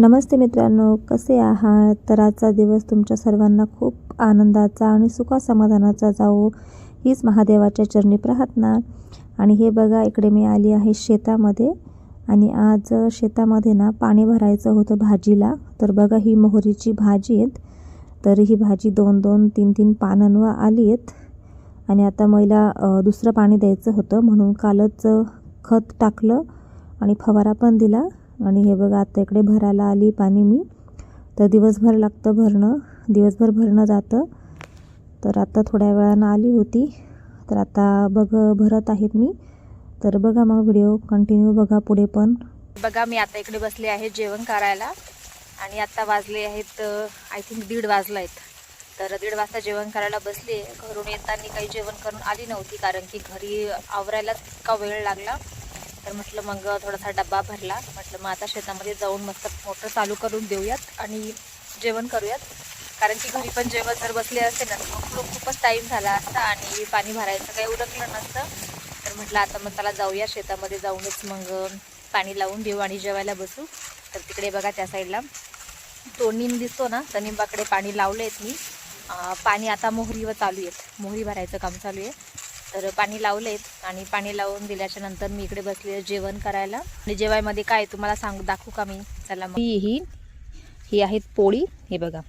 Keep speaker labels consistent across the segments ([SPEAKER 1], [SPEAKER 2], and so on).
[SPEAKER 1] नमस्ते मित्रांनो कसे आहात? तर आजचा दिवस तुमच्या सर्वांना खूप आनंदाचा आणि सुखासमाधानाचा जावो हीच महादेवाच्या चरणी प्रार्थना. आणि हे बघा इकडे मी आली आहे शेतामध्ये आणि आज शेतामध्ये ना पाणी भरायचं होतं भाजीला. तर बघा ही मोहरीची भाजी आहेत. तर ही भाजी दोन दोन तीन तीन पानांवर आली आहेत. आणि आता मला दुसरं पाणी द्यायचं होतं म्हणून कालच खत टाकलं आणि फवारा पण दिला. आणि हे बघा आता इकडे भरायला आली पाणी मी. तर दिवसभर लागतं भरणं. दिवसभर भरणं जातं. तर आता थोड्या वेळानं आली होती. तर आता बघ भरत आहेत मी. तर बघा मग व्हिडिओ कंटिन्यू बघा पुढे पण.
[SPEAKER 2] बघा मी आता इकडे बसले आहे जेवण करायला. आणि आता वाजले आहेत आय थिंक दीड वाजला आहेत तर दीड वाजता जेवण करायला बसले घरून येताना काही जेवण करून आली नव्हती कारण की घरी आवरायला इतका वेळ लागला. तर म्हटलं मग थोडासा डब्बा भरला. म्हटलं मग आता शेतामध्ये जाऊन मस्त मोटर चालू करून देऊयात आणि जेवण करूयात. कारण की घरी पण जेवण जर बसले असते ना मग खूप- खूपच टाईम झाला असता आणि पाणी भरायचं काही उरकलं नसतं. तर म्हटलं आता मग त्याला जाऊया शेतामध्ये जाऊनच मग पाणी लावून देऊ आणि जेवायला बसू. तर तिकडे बघा त्या साईडला तो निम दिसतो ना तर निंबाकडे पाणी लावलं आहेत मी पाणी आता मोहरीवर चालू आहेत मोहरी भरायचं काम चालू आहे. तर पाणी लावले आहेत आणि पाणी लावून दिल्याच्या नंतर मी इकडे बसले जेवण करायला. आणि जेवायमध्ये काय तुम्हाला सांगू दाखवू का मी? चला मग. ही ही आहेत पोळी हे बघा.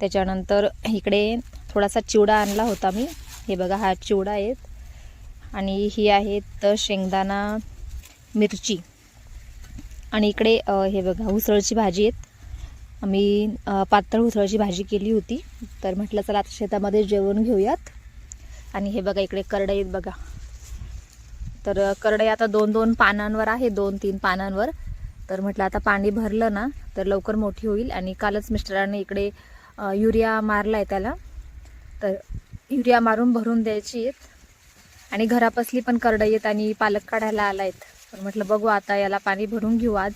[SPEAKER 2] त्याच्यानंतर इकडे थोडासा चिवडा आणला होता मी. हे बघा हा चिवडा आहेत आणि ही आहेत शेंगदाणा मिरची. आणि इकडे हे बघा उसळची भाजी आहेत. आम्ही पातळ उसळची भाजी केली होती. तर म्हटलं चला आता शेतामध्ये जेवण घेऊयात. आणि हे बघा इकडे करडई आहेत बघा. तर करडई आता दोन दोन पानांवर आहे दोन तीन पानांवर. तर म्हटलं आता पाणी भरलं ना तर लवकर मोठी होईल. आणि कालच मिस्टरांनी इकडे युरिया मारला आहे त्याला. तर युरिया मारून भरून द्यायची आहेत. आणि घरापसली पण करडई आहेत आणि पालक काढायला आला आहेत तर म्हटलं बघू आता याला पाणी भरून घेऊ आज.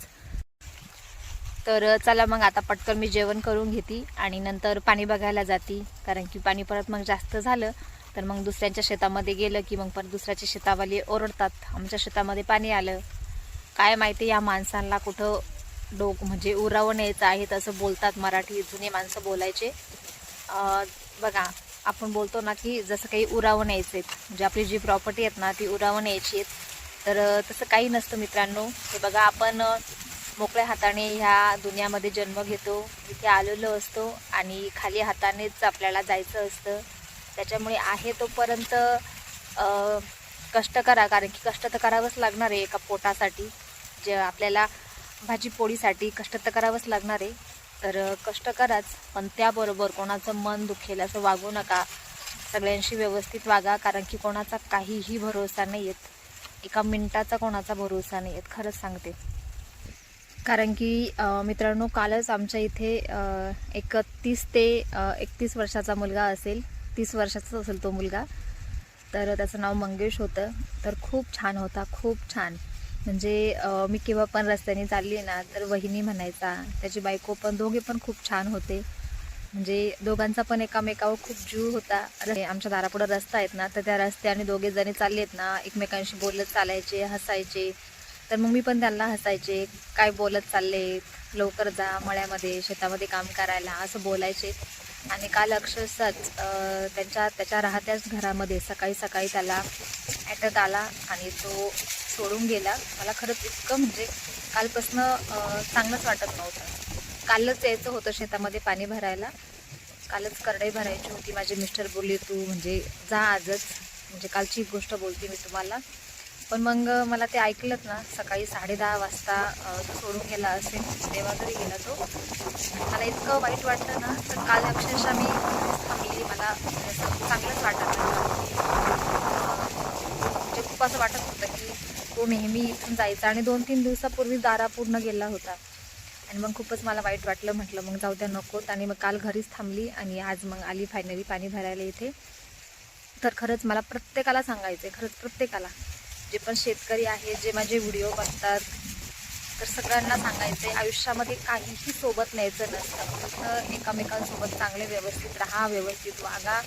[SPEAKER 2] तर चला मग आता पटकन मी जेवण करून घेते आणि नंतर पाणी बघायला जाते. कारण की पाणी परत मग जास्त झालं. तर मग दुसऱ्यांच्या शेतामध्ये गेलं की मग पण दुसऱ्याच्या शेतावाले ओरडतात. आमच्या शेतामध्ये पाणी आलं. काय माहिती या माणसांना कुठं डोक म्हणजे उरावं न्यायचं आहे तसं बोलतात मराठी जुने माणसं बोलायचे. बघा आपण बोलतो ना की जसं काही उरावं न्यायचे म्हणजे आपली जी प्रॉपर्टी आहेत ना ती उरावं न्यायची आहेत. तर तसं काही नसतं मित्रांनो. हे बघा आपण मोकळ्या हाताने ह्या दुनियामध्ये जन्म घेतो. इथे आलेलो असतो आणि खाली हातानेच आपल्याला जायचं असतं. त्याच्यामुळे आहे तोपर्यंत कष्ट करा. कारण की कष्ट तर करावंच लागणार आहे एका पोटासाठी. जे आपल्याला भाजीपोळीसाठी कष्ट तर करावंच लागणार आहे. तर कष्ट कराच. पण त्याबरोबर कोणाचं मन दुखेल असं वागू नका. सगळ्यांशी व्यवस्थित वागा. कारण की कोणाचा काहीही भरोसा नाही आहेत एका मिनटाचा कोणाचा भरोसा नाही आहेत खरंच सांगते. कारण की मित्रांनो कालच आमच्या इथे एकतीस एक तीस ते एकतीस वर्षाचा मुलगा असेल. तीस वर्षाचा असेल तो मुलगा. तर त्याचं नाव मंगेश होतं. तर खूप छान होता खूप छान. म्हणजे मी केव्हा पण रस्त्याने चालली ना तर वहिनी म्हणायचा त्याची बायको पण दोघे पण खूप छान होते. म्हणजे दोघांचा पण एकामेकावर खूप जीव होता. आमच्या दारापुढं रस्ता आहेत ना तर त्या रस्त्याने दोघे जणी आहेत ना एकमेकांशी बोलत चालायचे हसायचे. तर मग मी पण त्यांना हसायचे काय बोलत चालले लवकर जा मळ्यामध्ये शेतामध्ये काम करायला असं बोलायचे. आणि काल अक्षरशःच त्यांच्या त्याच्या राहत्याच घरामध्ये सकाळी सकाळी त्याला ॲटक आला आणि तो सोडून गेला. मला खरंच इतकं म्हणजे कालपासनं चांगलंच वाटत नव्हतं. कालच यायचं होतं शेतामध्ये पाणी भरायला. कालच करडई भरायची होती माझे मिस्टर बोलले तू म्हणजे जा आजच. म्हणजे कालची गोष्ट बोलते मी तुम्हाला. पण मग मला ते ऐकलंत ना सकाळी साडे दहा वाजता तो सोडून गेला असेल तेव्हा घरी गेला तो. मला इतकं वाईट वाटलं ना तर काल अक्षरशः मी थांबली. मला चांगलंच वाटत म्हणजे खूप असं वाटत होतं की तो नेहमी इथून जायचा. आणि दोन तीन दिवसापूर्वी दारा पूर्ण गेला होता. आणि मग खूपच मला वाईट वाटलं. म्हटलं मग जाऊ द्या नकोत आणि मग काल घरीच थांबली आणि आज मग आली फायनली पाणी भरायला इथे. तर खरंच मला प्रत्येकाला सांगायचं आहे खरंच प्रत्येकाला. जे पण शेतकरी आहेत जे माझे व्हिडिओ बघतात तर सगळ्यांना सांगायचं आहे आयुष्यामध्ये काहीही सोबत न्यायचं नसतं. फक्त एकमेकांसोबत चांगले व्यवस्थित राहा व्यवस्थित वागा.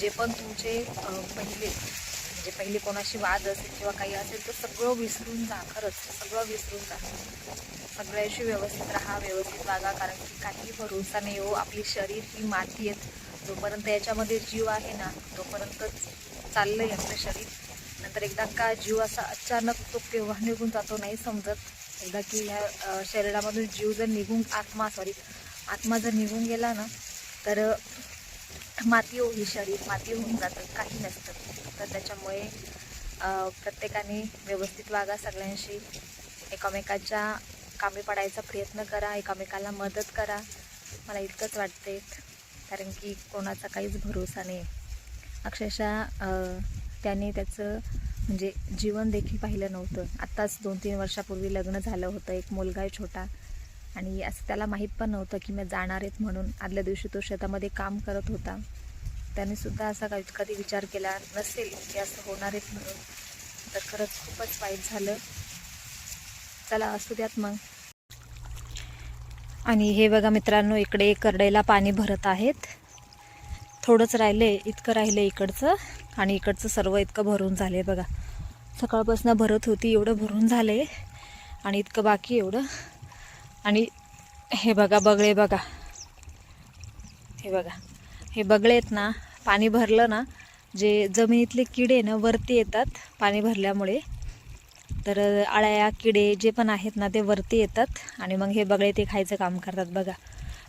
[SPEAKER 2] जे पण तुमचे पहिले म्हणजे पहिले कोणाशी वाद असेल किंवा काही असेल तर सगळं विसरून जा. खरंच सगळं विसरून जा. सगळ्याशी व्यवस्थित राहा व्यवस्थित वागा कारण की काही भरोसा नाही हो. आपली शरीर ही माती आहेत जोपर्यंत याच्यामध्ये जीव आहे ना तोपर्यंत आहे आपलं शरीर. नंतर एकदा का जीव असा अचानक तो केव्हा निघून जातो नाही समजत. एकदा की ह्या शरीरामधून जीव जर निघून आत्मा सॉरी आत्मा जर निघून गेला ना तर माती हो ही शरीर माती होऊन जातं काही नसतं. तर त्याच्यामुळे प्रत्येकाने व्यवस्थित वागा सगळ्यांशी. एकामेकाच्या कामी पडायचा प्रयत्न करा एकामेकाला मदत करा. मला इतकंच वाटते कारण की कोणाचा काहीच भरोसा नाही. अक्षरशः त्याने त्याचं म्हणजे जीवन देखील पाहिलं नव्हतं. आत्ताच दोन तीन वर्षापूर्वी लग्न झालं होतं. एक मुलगा आहे छोटा. आणि असं त्याला माहीत पण नव्हतं की मी जाणार आहेत म्हणून. आदल्या दिवशी तो शेतामध्ये काम करत होता. त्याने सुद्धा असा काही कधी विचार केला नसेल की असं होणार आहेत म्हणून. तर खरंच खूपच वाईट झालं. चला असू द्यात मग. आणि हे बघा मित्रांनो इकडे करडईला पाणी भरत आहेत. थोडंच राहिले इतकं राहिलं इकडचं. आणि इकडचं सर्व इतकं भरून झाले बघा. सकाळपासून भरत होती एवढं भरून झाले आणि इतकं बाकी एवढं. आणि हे बघा बगळे बघा. हे बघा. हे बगळे आहेत ना पाणी भरलं ना जे जमिनीतले किडे ना वरती येतात पाणी भरल्यामुळे. तर आळ्या किडे जे पण आहेत ना ते वरती येतात. आणि मग हे बगळे ते खायचं काम करतात बघा.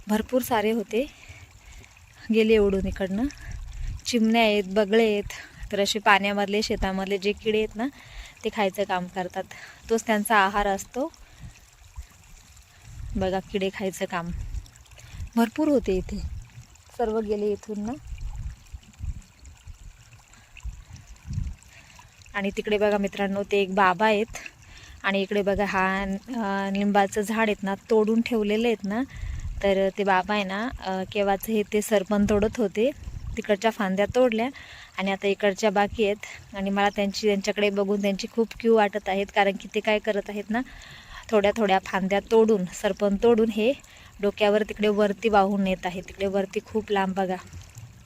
[SPEAKER 2] भरपूर सारे होते. गेले एवढून इकडनं. चिमण्या आहेत बगळे आहेत तर असे पाण्यामधले शेतामधले जे किडे आहेत ना ते खायचं काम करतात. तोच त्यांचा आहार असतो. बघा किडे खायचं काम. भरपूर होते इथे. सर्व गेले इथून ना. आणि तिकडे बघा मित्रांनो ते एक बाबा आहेत. आणि इकडे बघा हा लिंबाचं झाड आहेत ना तोडून ठेवलेलं आहेत ना तर ते बाबा आहे ना केव्हाचं हे ते सरपण तोडत होते. तिकडच्या फांद्या तोडल्या आणि आता इकडच्या बाकी आहेत. आणि मला त्यांची त्यांच्याकडे बघून त्यांची खूप क्यू वाटत आहेत कारण की ते काय करत आहेत ना थोड्या थोड्या फांद्या तोडून सरपण तोडून हे डोक्यावर तिकडे वरती वाहून नेत आहेत. तिकडे वरती खूप लांब बघा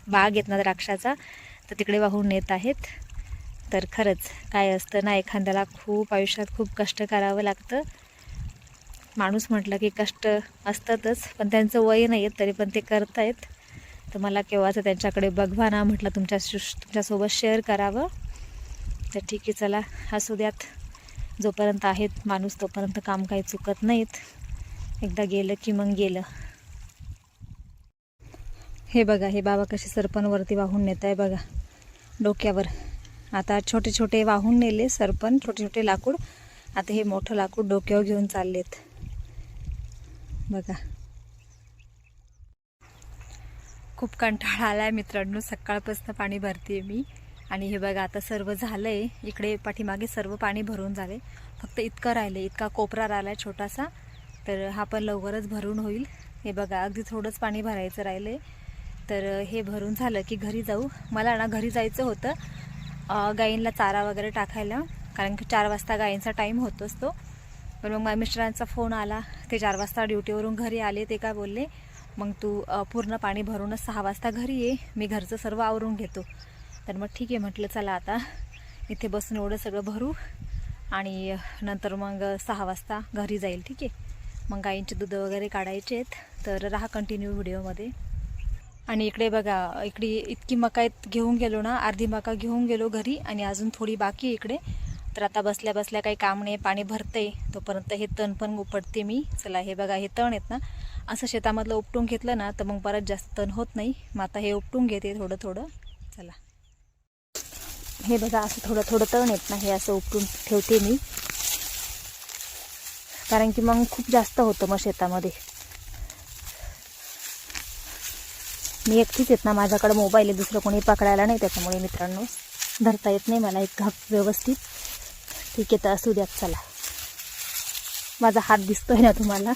[SPEAKER 2] बाग येत ना द्राक्षाचा तर तिकडे वाहून नेत आहेत. तर खरंच काय असतं ना एखाद्याला खूप आयुष्यात खूप कष्ट करावं लागतं. माणूस म्हटलं की कष्ट असतातच पण त्यांचं वय नाही आहेत तरी पण ते करतायत. तर मला केव्हाचं त्यांच्याकडे बघवा ना म्हटलं तुमच्या तुमच्यासोबत शेअर करावं. तर ठीक आहे चला असू द्यात. जोपर्यंत आहेत माणूस तोपर्यंत काम काही चुकत नाहीत. एकदा गेलं की मग गेलं. हे बघा हे बाबा कसे सरपणवरती वाहून नेत आहे बघा. डोक्यावर. आता छोटे छोटे वाहून नेले सरपण छोटे छोटे लाकूड. आता हे मोठं लाकूड डोक्यावर घेऊन चाललेत. बघा. खूप कंटाळा आला आहे मित्रांनो. सकाळपासून पाणी भरते मी. आणि हे बघा आता सर्व झालं आहे इकडे पाठीमागे सर्व पाणी भरून झाले फक्त इतकं राहिलं इतका कोपरा राहिला आहे छोटासा. तर हा पण लवकरच भरून होईल. हे बघा अगदी थोडंच पाणी भरायचं राहिलं आहे तर हे भरून झालं की घरी जाऊ. मला ना घरी जायचं होतं गायींला गाईंना चारा वगैरे टाकायला. कारण की चार वाजता गायींचा टाईम होतोच तो. पण मग माझ्या मिस्टरांचा फोन आला. ते चार वाजता ड्युटीवरून घरी आले ते काय बोलले मग तू पूर्ण पाणी भरूनच सहा वाजता घरी ये मी घरचं सर्व आवरून घेतो. तर मग ठीक आहे म्हटलं चला आता इथे बसून एवढं सगळं भरू आणि नंतर मग सहा वाजता घरी जाईल ठीक आहे? मग गाईंचे दूध वगैरे काढायचे आहेत तर राहा कंटिन्यू व्हिडिओमध्ये. आणि इकडे बघा इकडे इतकी मका घेऊन गेलो ना अर्धी मका घेऊन गेलो घरी आणि अजून थोडी बाकी इकडे. तर आता बसल्या बसल्या काही काम नाही पाणी भरते तोपर्यंत हे तण पण उपटते मी. चला हे बघा हे तण आहेत ना. असं शेतामधलं उपटून घेतलं ना तर मग परत जास्त तण होत नाही. मग आता हे उपटून घेते थोडं थोडं. चला. हे बघा असं थोडं थोडं तण येत ना हे असं उपटून ठेवते मी. कारण की मग खूप जास्त होतं मग शेतामध्ये. मी एकटीच येत ना माझ्याकडे मोबाईल आहे दुसरं कोणी पकडायला नाही त्याच्यामुळे मित्रांनो. धरता येत नाही मला एक घाक व्यवस्थित. ठीक आहे तर असू द्यात चला. माझा हात दिसतोय ना तुम्हाला?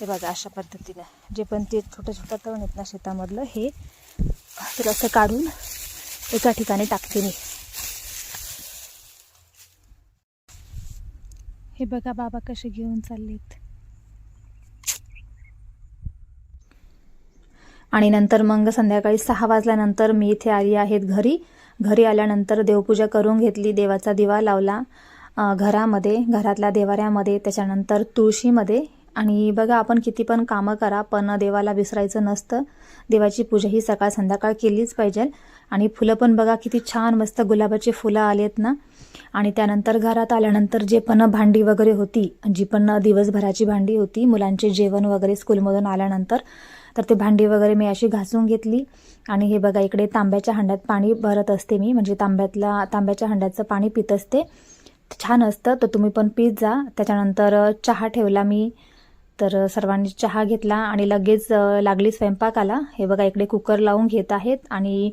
[SPEAKER 2] हे बघा अशा पद्धतीनं. जे पण ते छोटं छोटं तण आहेत ना शेतामधलं हे तर असं काढून एका ठिकाणी टाकते मी. हे बघा बाबा कसे घेऊन चाललेत. आणि नंतर मग संध्याकाळी सहा वाजल्यानंतर मी इथे आली आहेत घरी. घरी आल्यानंतर देवपूजा करून घेतली देवाचा दिवा लावला. घरामध्ये घरातल्या देवाऱ्यामध्ये त्याच्यानंतर तुळशीमध्ये. आणि बघा आपण किती पण कामं करा पण देवाला विसरायचं नसतं. देवाची पूजा ही सकाळ संध्याकाळ केलीच पाहिजे. आणि फुलं पण बघा किती छान मस्त गुलाबाचे फुलं आलेत ना. आणि त्यानंतर घरात आल्यानंतर जे पण भांडी वगैरे होती जी पण दिवसभराची भांडी होती मुलांचे जेवण वगैरे स्कूलमधून आल्यानंतर तर ते भांडी वगैरे मी अशी घासून घेतली. आणि हे बघा इकडे तांब्याच्या हांड्यात पाणी भरत असते मी म्हणजे तांब्यातला तांब्याच्या हांड्याचं पाणी पित असते. छान असतं तर तुम्ही पण पीत जा. त्याच्यानंतर चहा ठेवला मी तर सर्वांनी चहा घेतला आणि लगेच लागली लागली स्वयंपाकाला. हे बघा इकडे कुकर लावून घेत आहेत आणि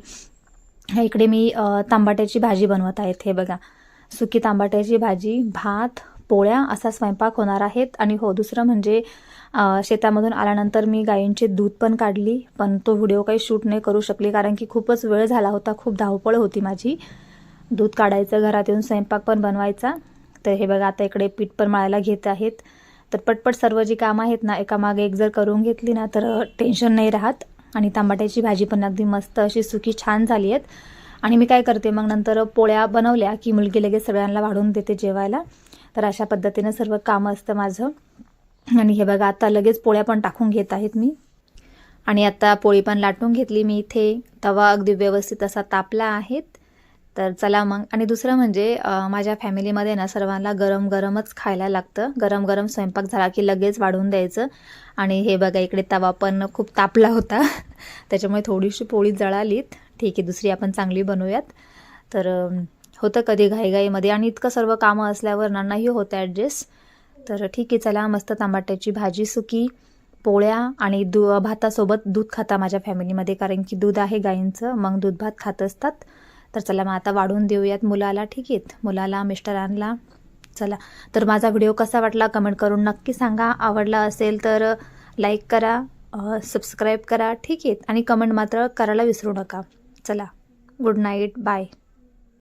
[SPEAKER 2] इकडे मी तांबाट्याची भाजी बनवत आहेत. हे बघा. सुकी तांबाट्याची भाजी भात पोळ्या असा स्वयंपाक होणार आहेत. आणि हो दुसरं म्हणजे शेतामधून आल्यानंतर मी गायींचे दूध पण काढली. पण तो व्हिडिओ काही शूट नाही करू शकली कारण की खूपच वेळ झाला होता. खूप धावपळ होती माझी. दूध काढायचं घरात येऊन स्वयंपाक पण बनवायचा. तर हे बघा आता इकडे पीठ पण मळायला घेत आहेत. तर पटपट सर्व जी कामं आहेत ना एकामागे एक जर करून घेतली ना तर टेन्शन नाही राहत. आणि टमाट्याची भाजी पण अगदी मस्त अशी सुकी छान झाली आहेत. आणि मी काय करते मग नंतर पोळ्या बनवल्या की मुलगी लगेच सगळ्यांना वाढून देते जेवायला. तर अशा पद्धतीनं सर्व कामं असतं माझं. आणि हे बघा आता लगेच पोळ्या पण टाकून घेत आहेत मी. आणि आता पोळी पण लाटून घेतली मी इथे. तवा अगदी व्यवस्थित असा तापला आहेत तर चला मग. आणि दुसरं म्हणजे माझ्या फॅमिलीमध्ये ना सर्वांना गरम गरमच खायला लागतं. गरम गरम स्वयंपाक झाला की लगेच वाढून द्यायचं. आणि हे बघा इकडे तवा पण खूप तापला होता. त्याच्यामुळे थोडीशी पोळी जळालीत. ठीक आहे दुसरी आपण चांगली बनवूयात तर होतं कधी घाईघाईमध्ये. आणि इतकं सर्व कामं असल्यावर नाही होतं ॲडजस्ट. तर ठीक आहे चला मस्त तांबाट्याची भाजी सुकी पोळ्या आणि दु भातासोबत दूध खाता माझ्या फॅमिलीमध्ये. कारण की दूध आहे गाईंचं. मग दूध भात खात असतात. तर चला मग आता वाढून देऊयात मुलाला ठीक आहेत मुलाला मिस्टरांना. चला. तर माझा व्हिडिओ कसा वाटला कमेंट करून नक्की सांगा. आवडला असेल तर लाईक करा सबस्क्राईब करा ठीक आहे? आणि कमेंट मात्र करायला विसरू नका. चला. Good night. बाय.